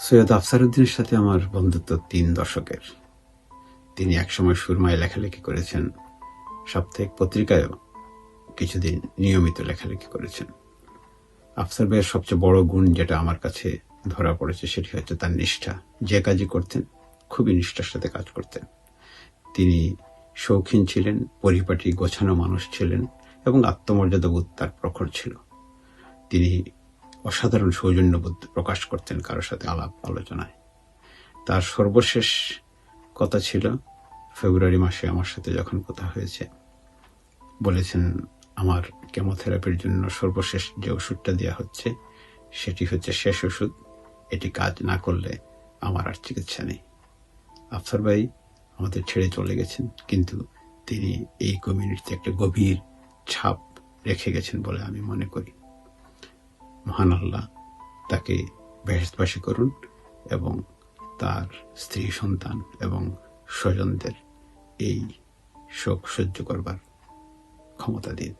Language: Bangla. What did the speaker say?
সৈয়দ আফসারুদ্দিনের সাথে আমার বন্ধুত্ব তিন দশকের। তিনি একসময় সুরমায় লেখালেখি করেছেন, সাপ্তাহিক পত্রিকায়ও কিছুদিন নিয়মিত লেখালেখি করেছেন। আফসার ভাইয়ের সবচেয়ে বড় গুণ যেটা আমার কাছে ধরা পড়েছে সেটি হচ্ছে তার নিষ্ঠা। যে কাজই করতেন, খুবই নিষ্ঠার সাথে কাজ করতেন। তিনি শৌখিন ছিলেন, পরিপাটি গোছানো মানুষ ছিলেন এবং আত্মমর্যাদা বোধ তার প্রখর ছিল। তিনি অসাধারণ সৌজন্যবোধ প্রকাশ করতেন কারোর সাথে আলাপ আলোচনায়। তার সর্বশেষ কথা ছিল, ফেব্রুয়ারি মাসে আমার সাথে যখন কথা হয়েছে, বলেছেন আমার কেমোথেরাপির জন্য সর্বশেষ যে ওষুধটা দেওয়া হচ্ছে, সেটি হচ্ছে শেষ ওষুধ। এটি কাজ না করলে আমার আর চিকিৎসা নেই। আফসার ভাই আমাদের ছেড়ে চলে গেছেন, কিন্তু তিনি এই কমিউনিটিতে একটা গভীর ছাপ রেখে গেছেন বলে আমি মনে করি। মহান আল্লাহ তাকে বেহেস্তবাসী করুন এবং তার স্ত্রী, সন্তান এবং স্বজনদের এই শোক সহ্য করবার ক্ষমতা দিন।